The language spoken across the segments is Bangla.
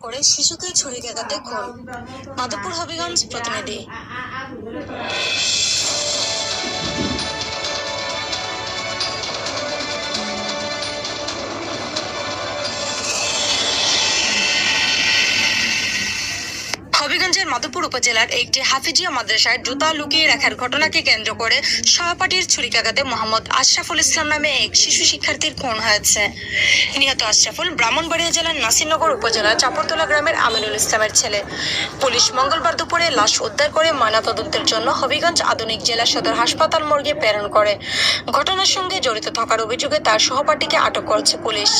করে শিশুকে ছুরিকাঘাতে খুন মাধবপুর হবিগঞ্জ প্রতিনিধি। হবিগঞ্জের মাধবপুর উপজেলার একটি হাফিজিয়া মাদ্রাসায় জুতা লুকিয়ে রাখার ঘটনাকে কেন্দ্র করে সহপাঠীর ছুরিকাঘাতে মোহাম্মদ আশরাফুল ইসলাম নামে এক শিশু শিক্ষার্থীর খুন হয়েছে। নিহত আশরাফুল ব্রাহ্মণবাড়িয়া জেলার নাসিরনগর উপজেলার চাপরতলা গ্রামের আমিনুল ইসলামের ছেলে। পুলিশ মঙ্গলবার দুপুরে লাশ উদ্ধার করে ময়নাতদন্তের জন্য হবিগঞ্জ আধুনিক জেলা সদর হাসপাতাল মর্গে প্রেরণ করে। ঘটনার সঙ্গে জড়িত থাকার অভিযোগে তার সহপাঠীকে আটক করেছে পুলিশ।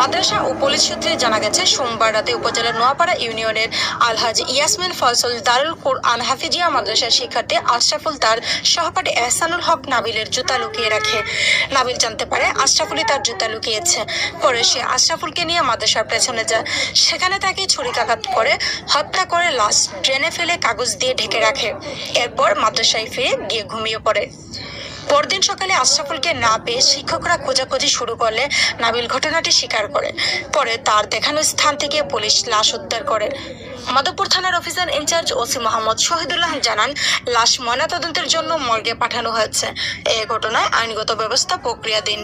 মাদ্রাসা ও পুলিশ সূত্রে জানা গেছে, সোমবার রাতে উপজেলার নোয়াপাড়া ইউনিয়নের আলহাজ ইয়াসমিন ফয়সল, দারুল কোরআন হাফিজিয়া মাদ্রাসার শিক্ষার্থী আশরাফুল তার সহপাঠী এহসানুল হক নাবিলের জুতা লুকিয়ে রাখে। নাবিল জানতে পারে আশরাফুলই তার জুতা লুকিয়েছে। পরে সে আশরাফুলকে নিয়ে মাদ্রাসার পেছনে যায়। সেখানে তাকে ছুরিকাঘাত করে, হত্যা করে লাশ ড্রেনে ফেলে কাগজ দিয়ে ঢেকে রাখে। এরপর মাদ্রাসায় ফিরে গিয়ে ঘুমিয়ে পড়ে। পরদিন সকালে আশরাফুলকে না পেয়ে শিক্ষকরা খোঁজাখুঁজি শুরু করলে নাবিল ঘটনাটি স্বীকার করে। পরে তার দেখানো স্থান থেকে পুলিশ লাশ উদ্ধার করে। মাধবপুর থানার officer in charge OC Mohammad Shahidullah জানান, লাশ ময়নাতদন্তের জন্য মর্গে পাঠানো হয়েছে। এ ঘটনায় আইনগত ব্যবস্থা প্রক্রিয়াধীন।